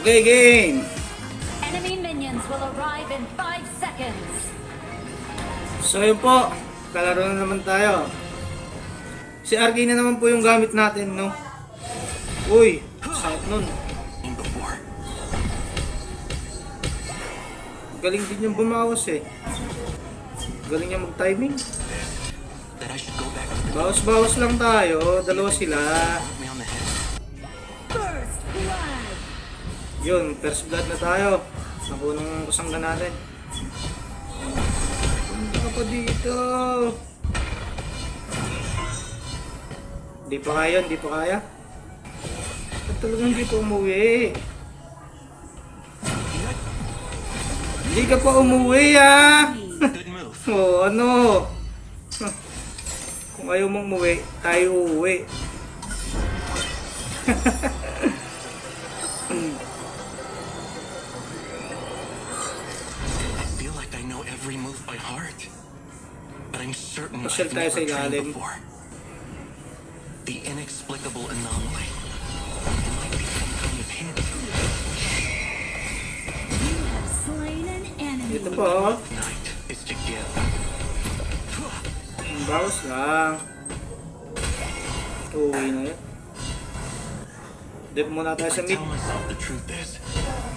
Okay, game. Enemy minions will arrive in 5 seconds. So yun po, kalaro na naman tayo. Si RK na naman po yung gamit natin, no? Uy, sakit nun. Galing din yung bumawas eh. Galing niya mag-timing. That I should go back to the Bawas-bawas lang tayo, dalawa sila. Yun, first blood na tayo. Nakunang kusangga natin. Punta ka pa dito. Di pa kaya, di pa kaya. Ba't talagang di pa umuwi? Hindi ka pa umuwi ah! Good move. O ano? Kung ayaw mong umuwi, tayo uuwi. certain I've tayo never sa trained ilalim. before. The inexplicable anomaly. It might be some kind of hint. You have slain an enemy. Ito po, oh. Night is to give. Ang bawas lang. Uwi na yun. Dip muna tayo sa I mid. tell myself the truth is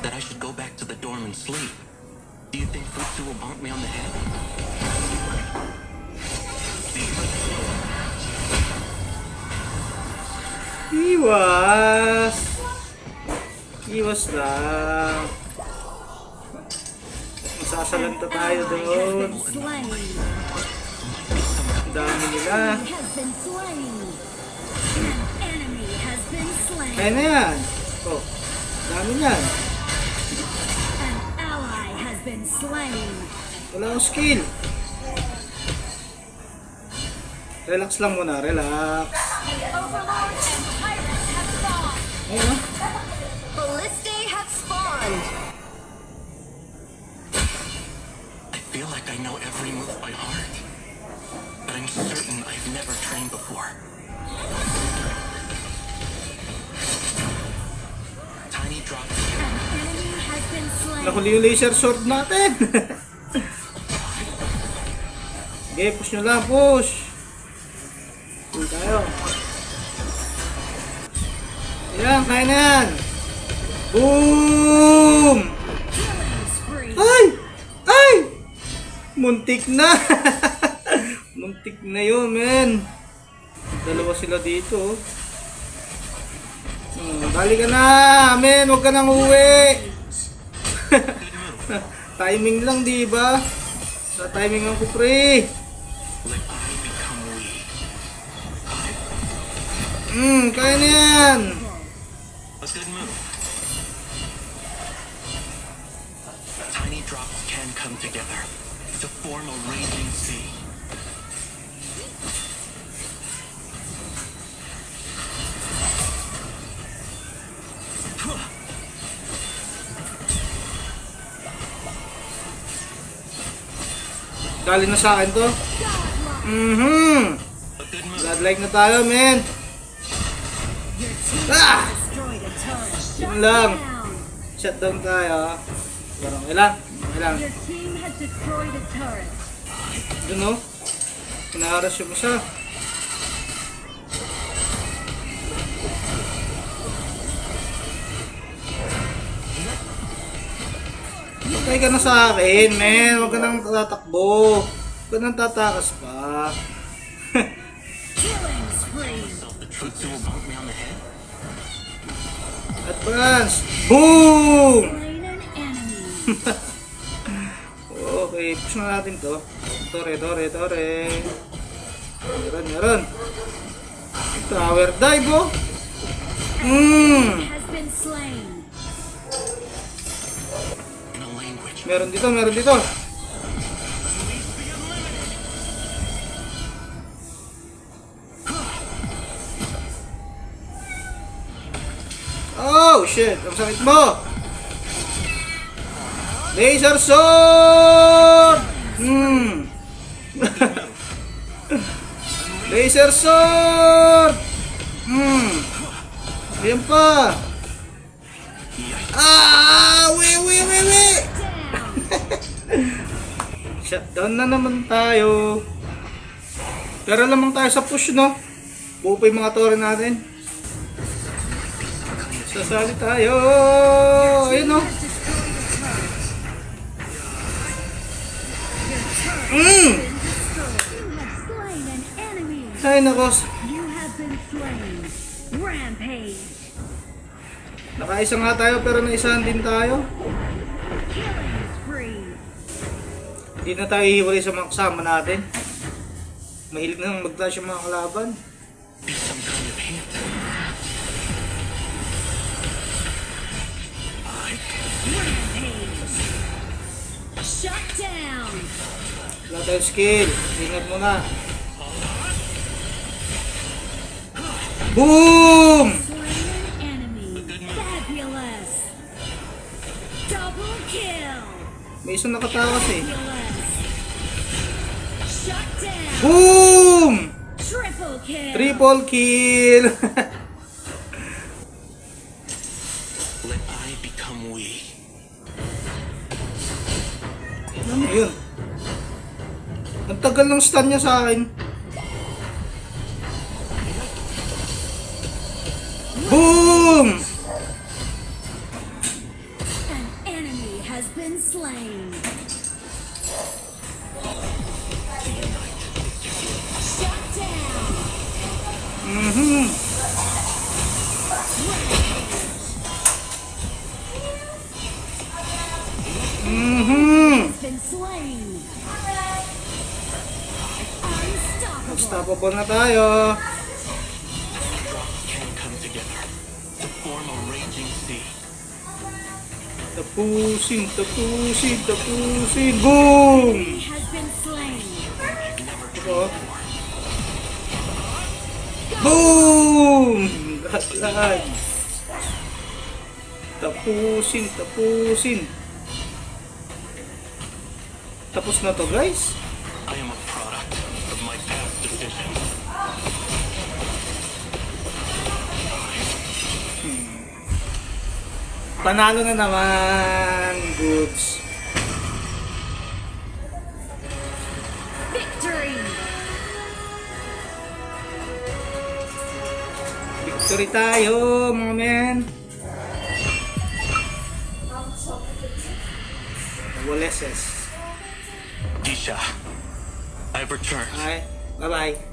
that I should go back to the dorm and sleep. Do you think Futsu will bonk me on the head? Iwas! Iwas lang. Masasalanta tayo doon. Ang dami nila. Kaya na yan. Oh, dami niyan. An ally has been slain. Wala akong skill. Relax lang muna, relax. Spawned. Ayun oh. Have spawned. I feel like I know every move by heart. But I'm certain I've never trained before. Tiny drops An enemy has been slain. Nahuli yung laser sword natin. Sige, push nyo lang, push. Push tayo. Yan, kaya na yan. Boom! Ay! Ay! Muntik na! Muntik na yun, men. Dalawa sila dito. oh. Hmm, bali ka na, men. Huwag ka nang uwi. timing lang, di ba? Sa timing ang kupre. Hmm, kaya na yan. A good move. Tiny drops can come together to form a raging sea. Dali na sa akin to. Mhm. Move. Godlike na tayo, men. Ah! Destroyed a turret. Yun lang. Down. Shutdown tayo. Team has destroyed a turret. Doon no? Pinaharas yung isa. Patay ka na sa akin, men. Huwag ka nang tatakbo. Huwag ka nang tatakas pa. Killing spree. Advance! Boom! Okay, push na natin to. Tore, tore, tore. Meron, meron. Tower dive, oh! Mmm! Meron dito, meron dito. Oh, shit. Ang sakit mo. Laser sword! Hmm. Laser sword! Hmm. Ayan pa. Ah! Wi, wi, wi, wi! Down. Shutdown na naman tayo. Pero lamang tayo sa push, no? Pa yung mga tore natin. Sasali tayo! Ayun? Mm! An enemy. Ay, nakos. Nakaisa nga tayo pero naisahan din tayo. Hindi na tayo hiwalay sa mga kasama natin. Mahilig na mag-clash yung mga kalaban. Wala tayo skill. Ingat mo na. Boom! May isang nakatakas eh. Boom! Triple kill. Triple kill! Let I become we. ano yun? Ang tagal ng stun niya sa akin. Boom! A raging sea. Tapusin, tapusin, tapusin. Boom! Ito. Boom! Lahat. Tapusin, tapusin. Tapos na to guys. I am a Panalo na naman. Goods. Victory. Victory tayo mga men. Waleses. Disha, I've returned. Ay, bye bye.